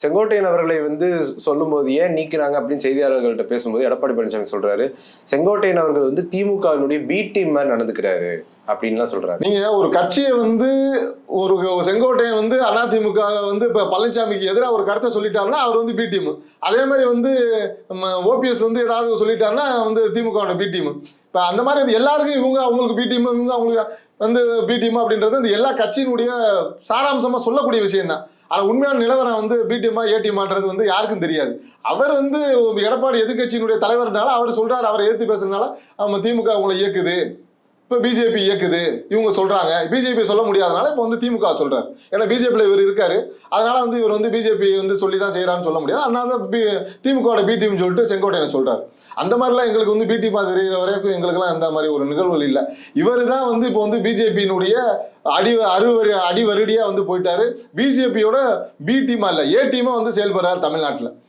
செங்கோட்டையன் அவர்களை வந்து சொல்லும்போது ஏன் நீக்கிறாங்க அப்படின்னு செய்தியாளர்கள்ட்ட பேசும்போது எடப்பாடி பழனிசாமி சொல்றாரு செங்கோட்டையன் அவர்கள் வந்து திமுகவினுடைய பி டீம் மாதிரி நடந்துக்கிறாரு அப்படின்லாம் சொல்றாரு. நீங்க ஒரு கட்சியை வந்து ஒரு செங்கோட்டையன் வந்து அதிமுக வந்து இப்ப பழனிசாமிக்கு எதிராக ஒரு கருத்தை சொல்லிட்டாருன்னா அவர் வந்து பி டீம் அதே மாதிரி வந்து ஓபிஎஸ் வந்து ஏதாவது சொல்லிட்டாருன்னா வந்து திமுக பி டீம் இப்ப அந்த மாதிரி வந்து எல்லாருக்கும் இவங்க அவங்களுக்கு பி டீம் இவங்க அவங்களுக்கு வந்து பி டீம் அப்படின்றது இந்த எல்லா கட்சியினுடைய சாராம்சமா சொல்லக்கூடிய விஷயம் தான் ஆனால் உண்மையான நிலவரம் வந்து பிடிஎம்மா ஏடிஎம்மான்றது வந்து யாருக்கும் தெரியாது. அவர் வந்து எடப்பாடி எதிர்க்கட்சியினுடைய தலைவர்னால அவர் சொல்றாரு அவரை எதிர்த்து பேசுறதுனால நம்ம திமுக உங்களை இயக்குது. இப்போ பிஜேபி இயக்குது இவங்க சொல்கிறாங்க பிஜேபி சொல்ல முடியாதனால இப்போ வந்து திமுக சொல்கிறார் ஏன்னா பிஜேபியில் இவர் இருக்கார். அதனால் வந்து இவர் வந்து பிஜேபி வந்து சொல்லி தான் செய்கிறான்னு சொல்ல முடியாது. அதனால தான் பி திமுகவோட பி டீம் சொல்லிட்டு செங்கோட்டையனை சொல்கிறார் அந்த மாதிரிலாம் எங்களுக்கு வந்து பிடி மாதிரி தெரிகிற வரைக்கும் எங்களுக்குலாம் எந்த மாதிரி ஒரு நிகழ்வுகள் இல்லை. இவர் தான் வந்து இப்போ வந்து பிஜேபியினுடைய அடி அறுவரி அடிவருடியாக வந்து போயிட்டாரு. பிஜேபியோட பி டீமா இல்லை ஏ டீமாக வந்து செயல்படுறாரு தமிழ்நாட்டில்.